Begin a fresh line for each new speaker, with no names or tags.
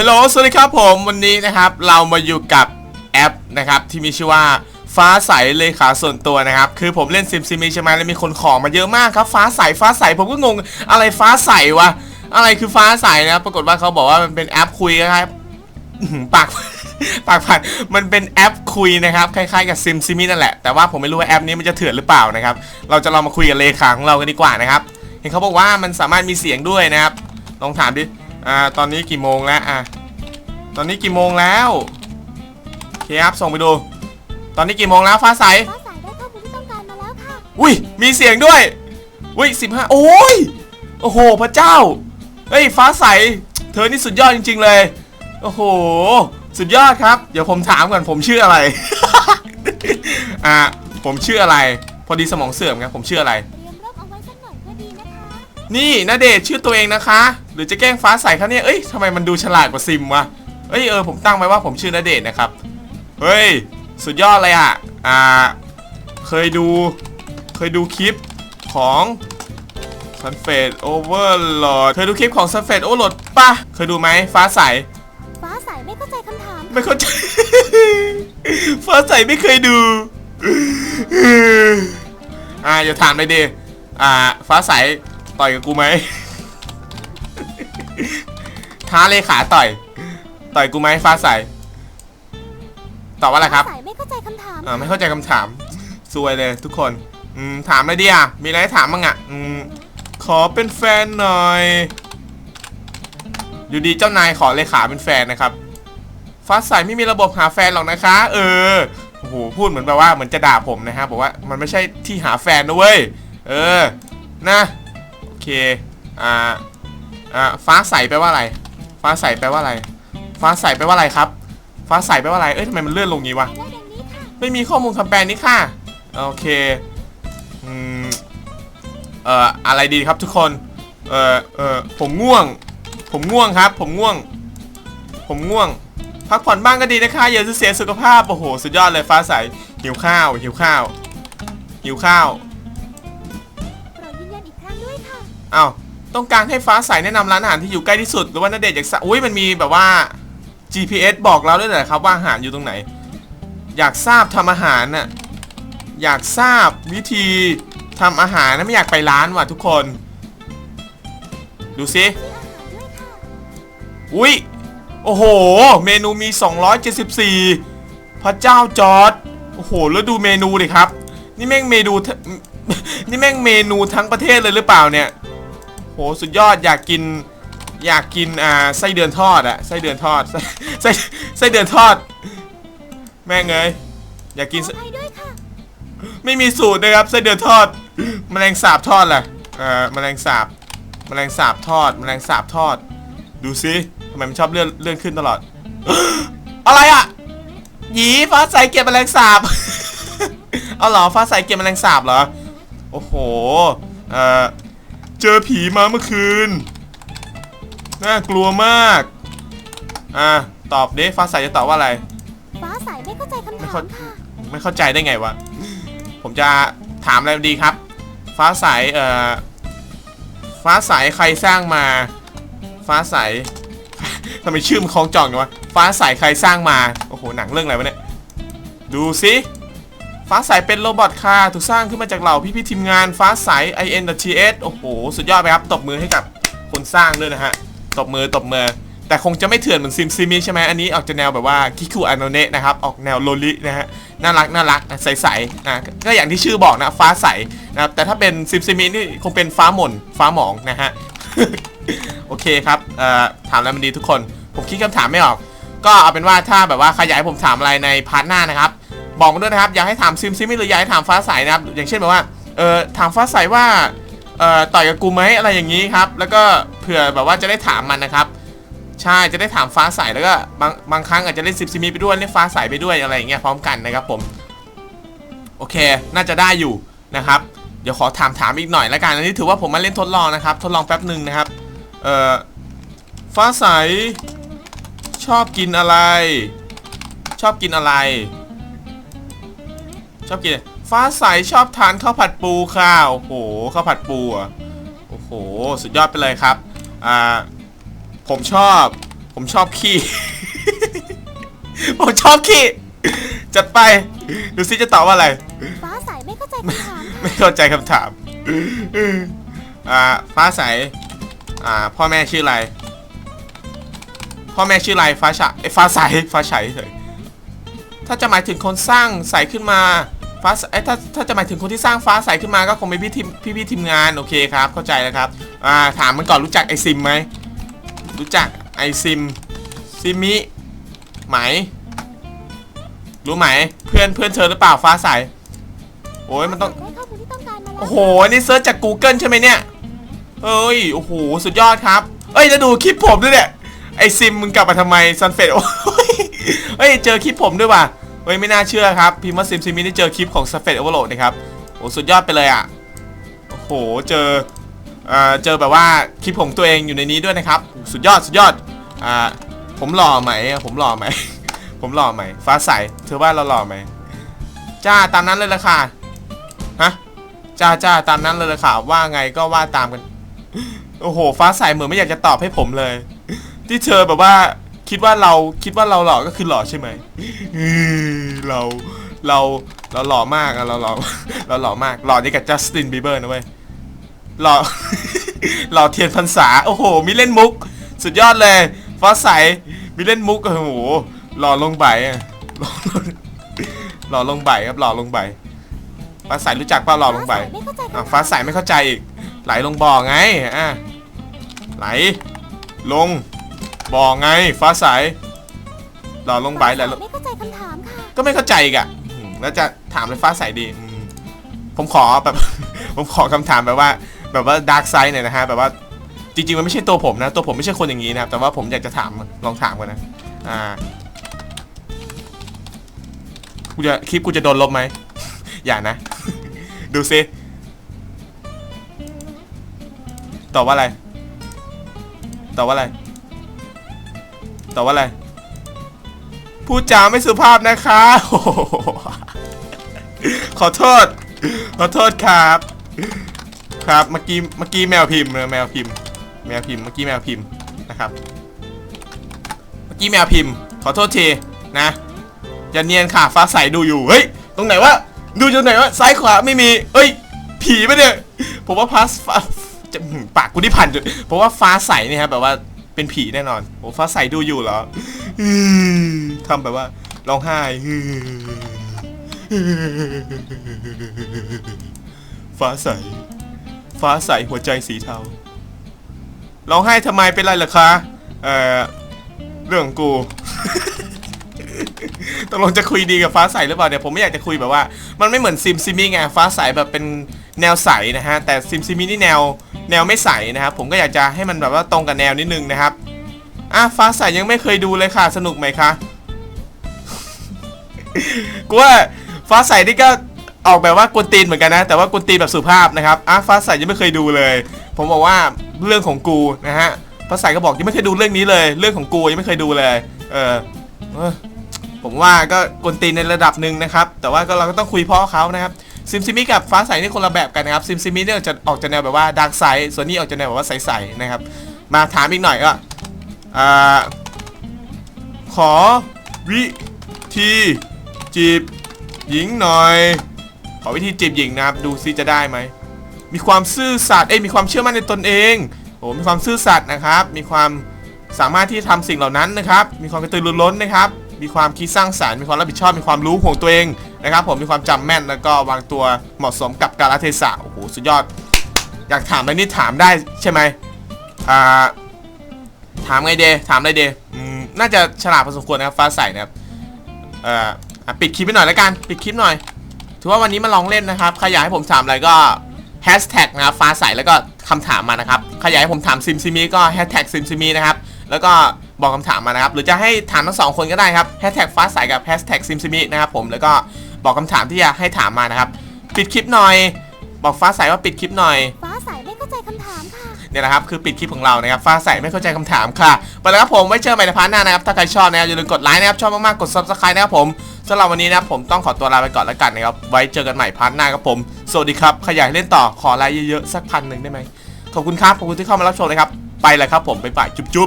ฮลโหลสวัสดีครับผมวันนี้นะครับเรามาอยู่กับแอปนะครับที่มีชื่อว่าฟ้าใสเลขาส่วนตัวนะครับคือผมเล่นซิมซิมีใช่ไหมแล้วมีคนขอมาเยอะมากครับฟ้าใสฟ้าใสผมก็งงอะไรฟ้าใสวะอะไรคือฟ้าใสนะปรากฏว่าเขาบอกว่ามันเป็นแอปคุยนะครับปากปากผ่านมันเป็นแอปคุยนะครับคล้ายๆกับซิมซิมีนั่นแหละแต่ว่าผมไม่รู้ว่าแอปนี้มันจะเถื่อนหรือเปล่านะครับเราจะลองมาคุยกับเลขาของเรากันดีกว่านะครับเห็นเขาบอกว่ามันสามารถมีเสียงด้วยนะครับลองถามดิ อ่า ตอนนี้กี่โมงแล้วอะ ตอนนี้กี่โมงแล้วโอเคครับส่งไปดู ตอนนี้กี่โมงแล้วฟ้าใส
ฟ้าใสได้ข้อมูลที่ต้องการมาแล้วค่ะ
อุ้ย มีเสียงด้วย อุ้ยสิบห้าโอ้ย โอ้โห พระเจ้า เฮ้ย ฟ้าใส เธอนี่สุดยอดจริง ๆ เลย โอ้โห สุดยอดครับ เดี๋ยวผมถามก่อนผมชื่ออะไร อ่า ผมชื่ออะไร พอดีสมองเสื่อมครับผมชื่ออะไร
นี่นา
เดชน์ชื่อตัวเองนะคะ หรือจะแกล้งฟ้าใสครับเนี่ยเอ้ยทำไมมันดูฉลาดกว่าซิมวะเอ้ยเออผมตั้งไว้ว่าผมชื่อนาเดชน์นะครับเฮ้ยสุดยอดเลยอะอ่าเคยดูเคยดูคลิปของ Sunfade Overlord เคยดูคลิปของ Sunfade Overlord ปะเคยดูไหมฟ้าใส
ฟ้าใสไม่เข้าใจคำถาม
ไม่เข้าใจ ฟ้าใสไม่เคยดูอ่าอย่าถามเลยดิอ่าฟ้าใส ต่อยกับกูไหม ท้าเลขาต่อย ต่อยกูไหมฟ้าใส ตอบว่าอะไรครับ
ฟ้าใสไม่เข้าใจคำถาม
อ่าไม่เข้าใจคำถามซวยเลยทุกคน อืมถามอะไรดีอะ มีอะไรให้ถามบ้างอะ อืมขอเป็นแฟนหน่อย อยู่ดีเจ้านายขอเลขาเป็นแฟนนะครับ ฟ้าใสไม่มีระบบหาแฟนหรอกนะคะ เออ โอ้โหพูดเหมือนแบบว่าเหมือนจะด่าผมนะฮะบอกว่ามันไม่ใช่ที่หาแฟนนะเว้ย เออ นะโอเคอ่าอ่าฟ้าใสแปลว่าอะไร ฟ้าใสแปลว่าอะไร ฟ้าใสแปลว่าอะไรครับ ฟ้าใสแปลว่าอะไร เอ้ยทำไมมันเลื่อนลงงี้วะ
ไม่
มีข้อมูลคำแปลนี้ค่ะ โอเค อืม เอ่อ อะไรดีครับทุกคน เอ่อ เอ่อ ผมง่วง ผมง่วงครับ ผมง่วง ผมง่วง พักผ่อนบ้างก็ดีนะคะอย่าเสียสุขภาพ โอ้โห สุดยอดเลยฟ้าใส หิวข้าว หิวข้าว หิวข้าว
อ้า
วต้องการให้ฟ้าใสแนะนำร้านอาหารที่อยู่ใกล้ที่สุดหรือว่านาเดชน์อยากทราบอุ้ยมันมีแบบว่า GPS บอกเราด้วยเหรอครับว่าอาหารอยู่ตรงไหน อยากทราบทำอาหารน่ะอยากทราบวิธีทำอาหารนะไม่อยากไปร้านว่ะทุกคน ดูสิ
อุ้ย
โอ้โห เมนูมี 274 พระเจ้าจอร์ดโอ้โห แล้วดูเมนูดิครับ นี่แม่งเมนูทนี่แม่งเมนูทั้งประเทศเลยหรือเปล่าเนี่ย หสุดยอดอยากกินอยากกินอ่าไส้เดือนทอดอะไส้เดือนทอดไส้ไส้ไส้เดือนทอด แม่งเอ้ยอยากกิน
ข
ไส้
ออภัยด้วยค่ะ
ไม่มีสูตรนะครับไส้เดือนทอดแมลงสาบทอดแหละเอ่อแมลงสาบแมลงสาบทอดแมลงสาบทอด ดูซิทำไมมันชอบเลื่อนเลื่อนขึ้นตลอด อะไรอะหยีฟ้าใสเก็บแมลงสาบเอาเหรอฟ้าใสเก็บแมลงสาบเหรอโอ้โหเอ่อ เจอผีมาเมื่อคืน น่ากลัวมาก อะ ตอบดิฟ้าใสจะตอบว่าอะไร
ฟ้าใสไม่เข้าใจคำ
ไม่
ถา
เข้า
มค่ะ
ไม่เข้าใจได้ไงวะ ผมจะถามอะไรดีครับ ฟ้าใสเอ่อ ฟ้าใสใครสร้างมา ฟ้าใสทำไมชื่อมันคล้องจองอย่างวะ ฟ้าใสใครสร้างมา โอ้โห หนังเรื่องอะไรวะเนี่ย ดูสิ ฟ้าใสเป็นโรบอทค่ะถูกสร้างขึ้นมาจากเหล่าพี่ๆทีมงานฟ้าใส i n t s โอ้โห สุดยอดไปครับ ตบมือให้กับคนสร้างด้วยนะฮะ ตบมือตบมือ แต่คงจะไม่เถื่อนเหมือนซิมซิมิใช่ไหมอันนี้ออกจะแนวแบบว่าคิคุอานโนะนะครับ ออกแนวโลลินะฮะ น่ารักน่ารักใสๆนะก็อย่างที่ชื่อบอกนะ ฟ้าใสนะครับ แต่ถ้าเป็นซิมซิมินี่คงเป็นฟ้าหม่นฟ้าหมองนะฮะ โอเคครับอ่อถามแล้วมันดีทุกคน ผมคิดคำถามไม่ออก ก็เอาเป็นว่าถ้าแบบว่าใครอยากให้ผมถามอะไรในพาร์ทหน้านะครับ บอกมาด้วยนะครับอยากให้ถามซิมซิมิหรืออยากให้ถามฟ้าใสนะครับ อย่างเช่นแบบว่าเออถามฟ้าใสว่าเอ่อต่อยกับกูไหมอะไรอย่างนี้ครับ แล้วก็เผื่อแบบว่าจะได้ถามมันนะครับ ใช่จะได้ถามฟ้าใสแล้วก็บางบางครั้งอาจจะเล่นซิมซิมิไปด้วยเล่นฟ้าใสไปด้วยอะไรอย่างเงี้ยพร้อมกันนะครับผมโอเค น่าจะได้อยู่นะครับ เดี๋ยวขอถามถามอีกหน่อยละกัน อันนี้ถือว่าผมมาเล่นทดลองนะครับ ทดลองแป๊บหนึ่งนะครับ เอ่อ ฟ้าใส ชอบกินอะไร ชอบกินอะไร ชอบกินฟ้าใสชอบทานข้าวผัดปูค่ะโอ้โหข้าวผัดปูอะโอ้โหสุดยอดไปเลยครับอ่าผมชอบผผมชอบขี้ ผมชอบขี้ จัดไป ดูซิจะตอบว่าอะไร
ฟ้าใสไม่เข้าใจคำถามค่ะ
ไม่เข้าใจคำถาม อ่า ฟ้าใส อ่า พ่อแม่ชื่ออะไร พ่อแม่ชื่ออะไร ฟ้าฉะเอ้ยฟ้าใส ฟ้าใสเฉยถ้าจะหมายถึงคนสร้างใสขึ้นมา ฟ้าใสเอ้ยถ้าถ้าจะหมายถึงคนที่สร้างฟ้าใสขึ้นมาก็คงเป็นพี่ทีมพี่พี่ทีมงานโอเคครับ เข้าใจแล้วครับอ่าถามมันก่อนรู้จักไอซิมไหมรู้จักไอซิมซิมิไหม รู้ไหมเพื่อนเพื่อนเธอหรือเปล่าฟ้าใสโอ้ยมันต้อง
ได้ข้อมูลที่ต้องการมาแล้ว
โอ้โหนี่เซิร์ชจาก Google ใช่ไหมเนี่ยเอ้ยโอ้โหสุดยอดครับเอ้ยแล้วดูคลิปผมด้วยเนี่ยไอซิมมึงกลับมาทำไมซันเฟดโอ้ยเฮ้ยเจอคลิปผมด้วยว่ะเฮ้ยไม่น่าเชื่อครับพิมพ์ว่าซิมซิมินี่เจอคลิปของซันเฟดโอเวอร์โหลดนะครับโอ้สุดยอดไปเลยอะโอ้โหเจอเอ่อเจอแบบว่าคลิปของตัวเองอยู่ในนี้ด้วยนะครับ สุดยอดสุดยอดอ่าผมหล่อไหมผมหล่อไหม ผมหล่อไหมฟ้าใสเธอว่าเราหล่อไหมจ้าตามนั้นเลยละค่ะฮะจ้าจ้าตามนั้นเลยละค่ะว่าไงก็ว่าตามกัน โอ้โห ฟ้าใสเหมือนไม่อยากจะตอบให้ผมเลย ที่เธอแบบว่า คิดว่าเราคิดว่าเราหล่อก็คือหล่อใช่ไหมอืมเราเราเราหล่อมากอะเราหล่อเราหล่อมากหล่อนี่กับจัสตินบีเบอร์นะเว้ยหล่อหล่อเทียนพรรษาโอ้โหมีเล่นมุก สุดยอดเลยฟ้าใสมีเล่นมุกโอ้โหหล่อลงใบอะหล่อลงหล่อลงใบครับหล่อลงใบฟ้าใสรู้จักเปล่าหล่อลงใบ
ฟ้าใสไม่เข้าใจคำ
อะ
ถาม
ฟ้าใสไม่เข้าใจอีกไหลลงบ่อไงอะไหลลง บ่อไงฟ้าใสหล่อลงใบไหลลง
ไม่เข้าใจคำถามค่ะ
ก็ไม่เข้าใจอีกอะอืมแล้วจะถามเลยฟ้าใสดีอืมผมขอแบบ ผมขอคำถามแบบว่า แบบว่าดาร์กไซด์หน่อยนะฮะแบบว่าจริงๆมันไม่ใช่ตัวผมนะ ตัวผมไม่ใช่คนอย่างนี้นะครับแต่ว่าผมอยากจะถามลองถามกันนะอ่ากูจะคลิปกูจะโดนลบไหม อย่านะ ดูซิตอบว่าอะไรตอบว่าอะไร ตอบว่าอะไร พูดจาไม่สุภาพนะคะขอโทษ ขอโทษครับ ครับ เมื่อกี้ เมื่อกี้แมวพิมพ์แมวพิมพ์ แมวพิมพ์ เมื่อกี้แมวพิมพ์นะครับ เมื่อกี้แมวพิมพ์ ขอโทษทีนะอย่าเนียนค่ะ ฟ้าใสดูอยู่ เฮ้ย ตรงไหนวะ ดูตรงไหนวะ ซ้ายขวาไม่มี เอ้ย ผีปะเนี่ย ผมว่าพาสฟ้าจะปากกูที่พันจุดผมว่าฟ้าใสเนี่ยครับแบบว่า เป็นผีแน่นอนโอ้ฟ้าใสดูอยู่เหรอทำแบบว่าร้องไห้ฟ้าใส ฟ้าใสหัวใจสีเทาร้องไห้ทำไมเป็นไรล่ะคะ เอ่อ เรื่องกูตกลงจะคุยดีกับฟ้าใสหรือเปล่าเนี่ยผมไม่อยากจะคุยแบบว่า มันไม่เหมือนซิมซิมิไงฟ้าใสแบบเป็น แนวใสนะฮะแต่ซิมซิมินี่แนวแนวไม่ใสนะครับผมก็อยากจะให้มันแบบว่าตรงกับแนวนิดนึงนะครับอะฟ้าใสยังไม่เคยดูเลยค่ะ สนุกไหมคะกูว่าฟ้าใสนี่ก็ออกแบบว่ากวนตีนเหมือนกันนะ แต่ว่ากวนตีนแบบสุภาพนะครับอะฟ้าใสยังไม่เคยดูเลย ผมบอกว่าเรื่องของกูนะฮะฟ้าใสก็บอกยังไม่เคยดูเรื่องนี้เลย เรื่องของกูยังไม่เคยดูเลย เออผมว่าก็กวนตีนในระดับหนึ่งนะครับ แต่ว่าก็เราก็ต้องคุยพ่อเขานะครับ ซิมซิมิกับฟ้าใสนี่คนละแบบกันนะครับซิมซิมิเนี่ยจะออกจะแนวแบบว่าดาร์กไซด์ส่วนนี้ออกจะแนวแบบว่าใสๆนะครับ มาถามอีกหน่อยก็อ่าขอวิธีจีบหญิงหน่อย ขอวิธีจีบหญิงนะครับ ดูซิจะได้ไหม มีความซื่อสัตย์เอ้ยมีความเชื่อมั่นในตนเองโอ้มีความซื่อสัตย์นะครับ มีความสามารถที่ทำสิ่งเหล่านั้นนะครับ มีความกระตือรือร้นนะครับ มีความคิดสร้างสรรค์มีความรับผิดชอบมีความรู้ของตัวเองนะครับผมมีความจำแม่นแล้วก็วางตัวเหมาะสมกับกาลเทศะโอ้โหสุดยอด อยากถามอะไรนี่ถามได้ใช่ไหมอ่าถามไงเดถามอะไรเดอืมน่าจะฉลาดพอสมควรนะครับฟ้าใสนะครับเอ่อปิดคลิปไปหน่อยแล้วกันปิดคลิปหน่อย ถือว่าวันนี้มาลองเล่นนะครับใครอยากให้ผมถามอะไรก็แฮชแท็กนะครับฟ้าใสแล้วก็คำถามมานะครับใครอยากให้ผมถามซิมซิมีก็แฮชแท็กซิมซิมีนะครับแล้วก็ บอกคำถามมานะครับ หรือจะให้ถามทั้งสองคนก็ได้ครับแฮชแท็กฟ้าใสกับแฮชแท็กซิมซิมีนะครับผมแล้วก็บอกคำถามที่อยากให้ถามมานะครับ ปิดคลิปหน่อย บอกฟ้าใสว่าปิดคลิปหน่อย
ฟ้าใสไม่เข้าใจคำถามค่ะ
เนี่ยนะครับคือปิดคลิปของเรานะครับฟ้าใสไม่เข้าใจคำถามค่ะไปแล้วครับผมไว้เจอใหม่ในพาร์ทหน้านะครับถ้าใครชอบนะครับอย่าลืมกดไลค์นะครับชอบมากๆกด subscribe นะครับผมสำหรับวันนี้นะครับผมต้องขอตัวลาไปก่อนแล้วกันนะครับไว้เจอกันใหม่พาร์ทหน้าครับผมสวัสดีครับใครอยากให้เล่นต่อขอไลค์เยอะๆสักพันหนึ่งได้ไหมขอบคุณครับขอบคุณที่เข้ามารับชมเลยครับไปเลยครับผมไปป่ายจุ๊บๆ